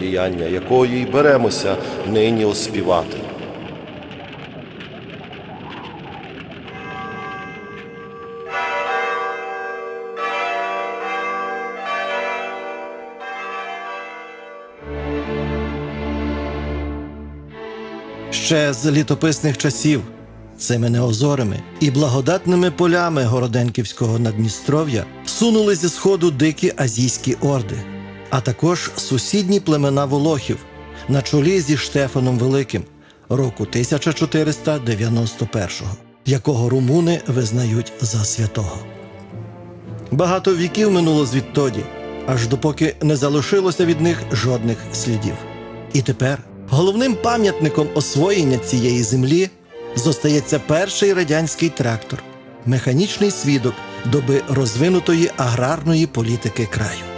діяння якої й беремося нині оспівати. Ще з літописних часів цими неозорими і благодатними полями Городенківського Надністров'я сунули зі сходу дикі азійські орди, а також сусідні племена волохів на чолі зі Штефаном Великим року 1491-го, якого румуни визнають за святого. Багато віків минуло звідтоді, аж допоки не залишилося від них жодних слідів. І тепер головним пам'ятником освоєння цієї землі зостається перший радянський трактор, механічний свідок доби розвинутої аграрної політики краю.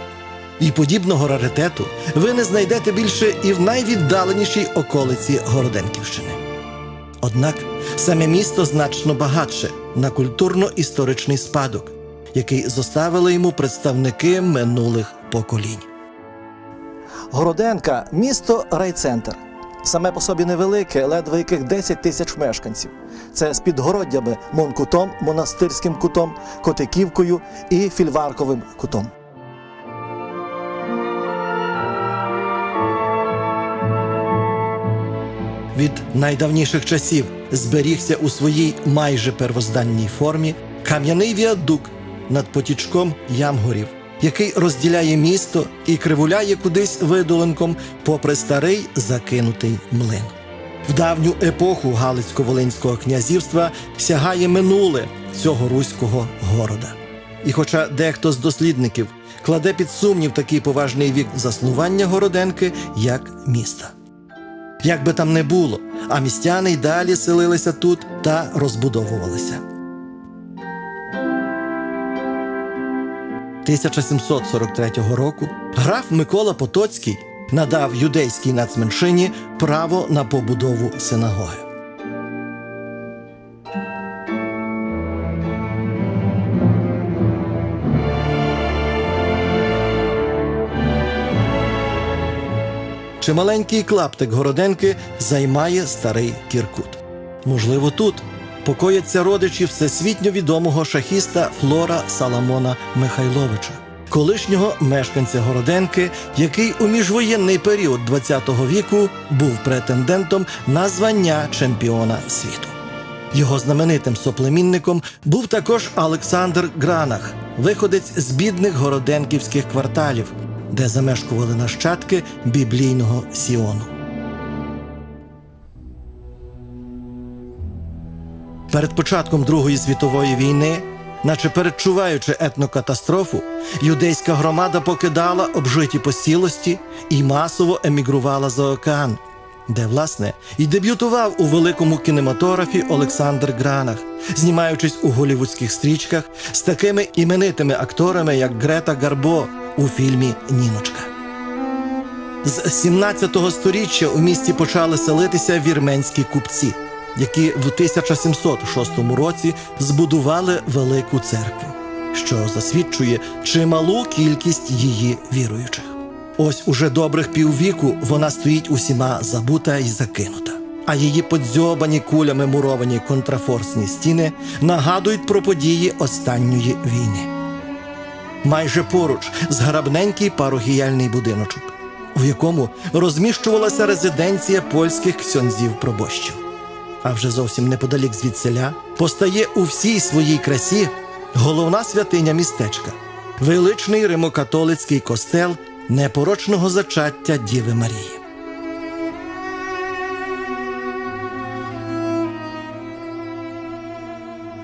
І подібного раритету ви не знайдете більше і в найвіддаленішій околиці Городенківщини. Однак саме місто значно багатше на культурно-історичний спадок, який зоставили йому представники минулих поколінь. Городенка місто райцентр. Саме по собі невелике, ледве яких 10 тисяч мешканців. Це з підгороддями Монкутом, монастирським кутом, Котиківкою і Фільварковим кутом. Від найдавніших часів зберігся у своїй майже первозданній формі кам'яний віадук над потічком Ямгорів, який розділяє місто і кривуляє кудись видолинком попри старий закинутий млин. В давню епоху Галицько-Волинського князівства сягає минуле цього руського города. І хоча дехто з дослідників кладе під сумнів такий поважний вік заснування Городенки як міста. Як би там не було, а містяни й далі селилися тут та розбудовувалися. 1743 року граф Микола Потоцький надав юдейській нацменшині право на побудову синагоги. Чималенький клаптик Городенки займає старий Кіркут. Можливо, тут покояться родичі всесвітньо відомого шахіста Флора Саламона Михайловича, колишнього мешканця Городенки, який у міжвоєнний період ХХ віку був претендентом на звання чемпіона світу. Його знаменитим соплемінником був також Олександр Гранах, виходець з бідних городенківських кварталів, де замешкували нащадки біблійного Сіону. Перед початком Другої світової війни, наче передчуваючи етнокатастрофу, юдейська громада покидала обжиті посілості і масово емігрувала за океан, де, власне, і дебютував у великому кінематографі Олександр Гранах, знімаючись у голівудських стрічках з такими іменитими акторами, як Грета Гарбо у фільмі Ніночка. З 17 століття у місті почали селитися вірменські купці, які в 1706 році збудували велику церкву, що засвідчує чималу кількість її віруючих. Ось уже добрих піввіку вона стоїть усіма забута і закинута. А її подзьобані кулями муровані контрафорсні стіни нагадують про події останньої війни майже поруч зграбненький парогіяльний будиночок, у якому розміщувалася резиденція польських ксьонзів пробощів. А вже зовсім неподалік звідселя постає у всій своїй красі головна святиня містечка, величний римокатолицький костел непорочного зачаття Діви Марії.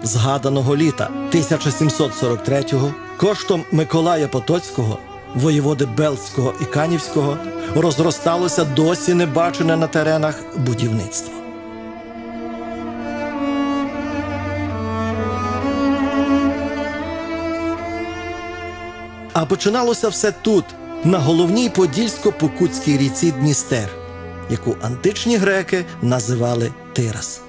згаданого літа 1743-го коштом Миколая Потоцького воєводи Белцького і Канівського, розросталося досі небачене на теренах будівництво. А починалося все тут, на головній подільсько-покутській ріці Дністер, яку античні греки називали Тирас.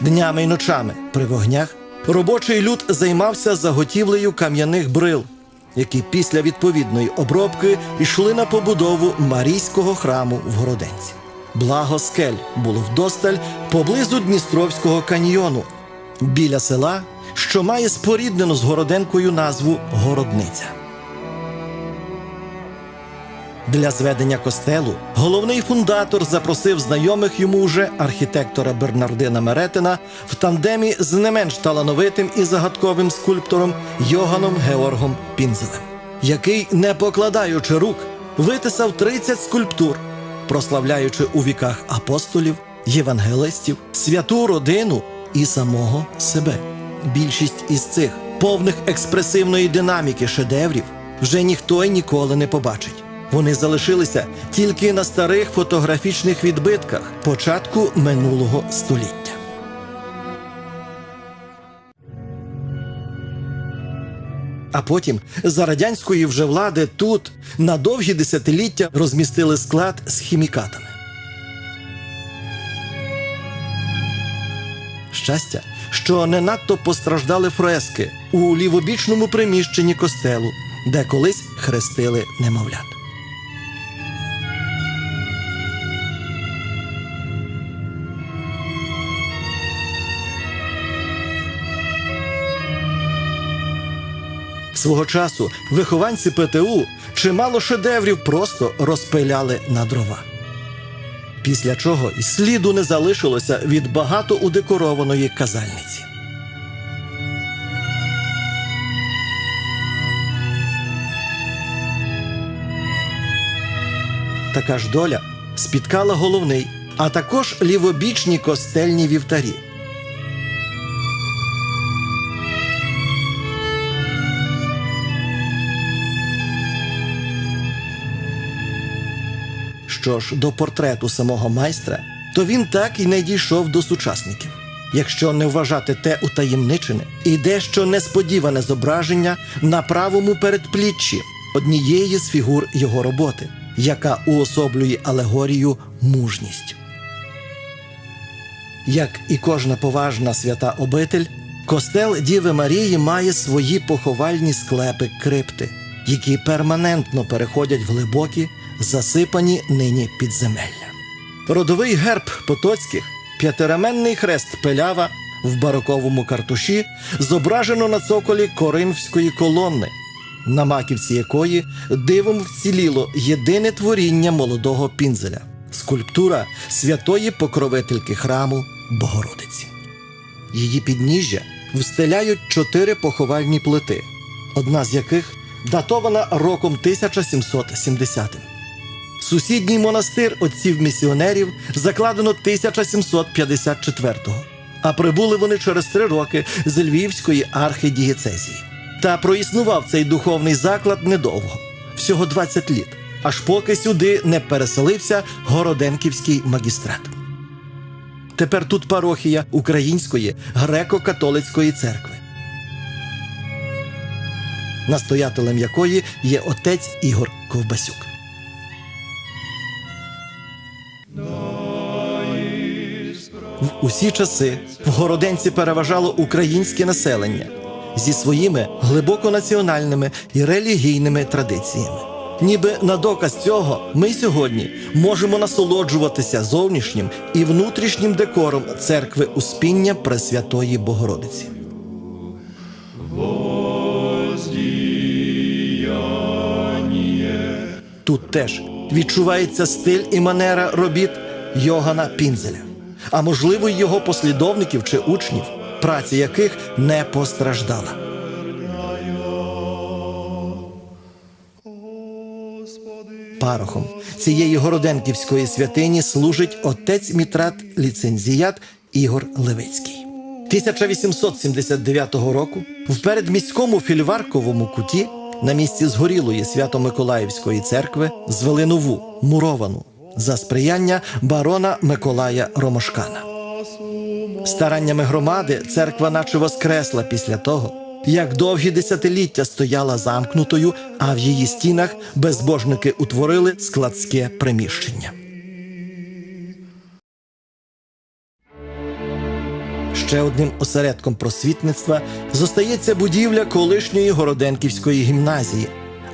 Днями й ночами при вогнях робочий люд займався заготівлею кам'яних брил, які після відповідної обробки йшли на побудову Марійського храму в Городенці. Благо скель було вдосталь поблизу Дністровського каньйону, біля села, що має споріднену з Городенкою назву Городниця. Для зведення костелу головний фундатор запросив знайомих йому вже архітектора Бернардина Меретина в тандемі з не менш талановитим і загадковим скульптором Йоганом Георгом Пінзелем, який, не покладаючи рук, витисав 30 скульптур, прославляючи у віках апостолів, євангелистів, святу родину і самого себе. Більшість із цих повних експресивної динаміки шедеврів вже ніхто й ніколи не побачить. Вони залишилися тільки на старих фотографічних відбитках початку минулого століття. А потім за радянської вже влади тут на довгі десятиліття розмістили склад з хімікатами. Щастя, що не надто постраждали фрески у лівобічному приміщенні костелу, де колись хрестили немовлят. Свого часу вихованці ПТУ чимало шедеврів просто розпиляли на дрова. Після чого й сліду не залишилося від багато удекорованої казальниці. Така ж доля спіткала головний, а також лівобічні костельні вівтарі. Що ж до портрету самого майстра, то він так і не дійшов до сучасників. Якщо не вважати те утаємничене і дещо несподіване зображення на правому передпліччі однієї з фігур його роботи, яка уособлює алегорію мужність. Як і кожна поважна свята обитель, костел Діви Марії має свої поховальні склепи крипти, які перманентно переходять в глибокі, засипані нині підземелля. Родовий герб Потоцьких, п'ятираменний хрест пелява в бароковому картуші, зображено на цоколі Коринфської колони, на маківці якої дивом вціліло єдине творіння молодого пінзеля скульптура святої покровительки храму Богородиці. Її підніжжя встеляють чотири поховальні плити, одна з яких датована роком 1770. Сусідній монастир отців місіонерів закладено 1754-го, а прибули вони через три роки з Львівської архидієцезії. Та проіснував цей духовний заклад недовго, всього 20 літ, аж поки сюди не переселився Городенківський магістрат. Тепер тут парохія Української греко-католицької церкви, настоятелем якої є отець Ігор Ковбасюк. В усі часи в Городенці переважало українське населення зі своїми глибоко національними і релігійними традиціями. Ніби на доказ цього ми сьогодні можемо насолоджуватися зовнішнім і внутрішнім декором церкви Успіння Пресвятої Богородиці. Тут теж відчувається стиль і манера робіт Йогана Пінзеля, а можливо, й його послідовників чи учнів, праця яких не постраждала. Парохом цієї городенківської святині служить отець мітрат ліцензіят Ігор Левицький. 1879 року в передміському фільварковому куті на місці згорілої Свято-Миколаївської церкви звели нову муровану за сприяння барона Миколая Ромашкана. Стараннями громади церква наче воскресла після того, як довгі десятиліття стояла замкнутою, а в її стінах безбожники утворили складське приміщення. Ще одним осередком просвітництва зостається будівля колишньої Городенківської гімназії,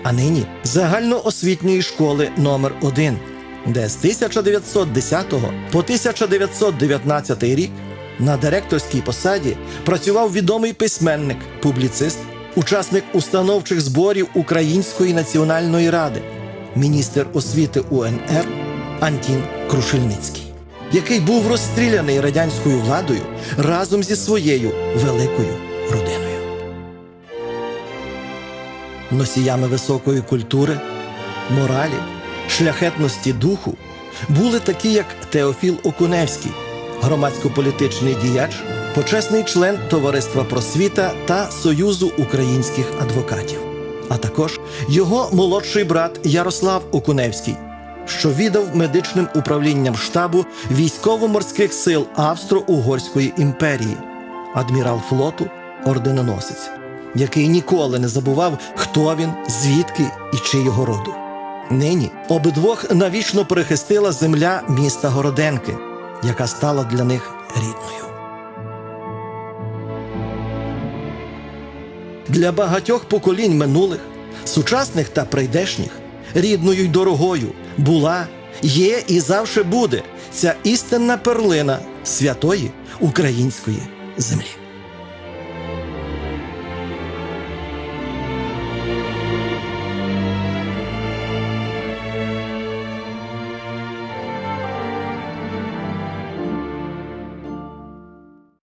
а нині загальноосвітньої школи номер 1 де з 1910 по 1919 рік на директорській посаді працював відомий письменник, публіцист, учасник установчих зборів Української національної ради, міністр освіти УНР Антін Крушельницький який був розстріляний радянською владою разом зі своєю великою родиною. Носіями високої культури, моралі, шляхетності духу були такі, як Теофіл Окуневський, громадсько-політичний діяч, почесний член Товариства просвіта та Союзу українських адвокатів, а також його молодший брат Ярослав Окуневський що віддав медичним управлінням штабу військово-морських сил Австро-Угорської імперії, адмірал флоту, орденоносець, який ніколи не забував, хто він, звідки і чи його роду. Нині обидвох навічно перехистила земля міста Городенки, яка стала для них рідною. Для багатьох поколінь минулих, сучасних та прийдешніх, рідною й дорогою була, є і завше буде ця істинна перлина святої української землі.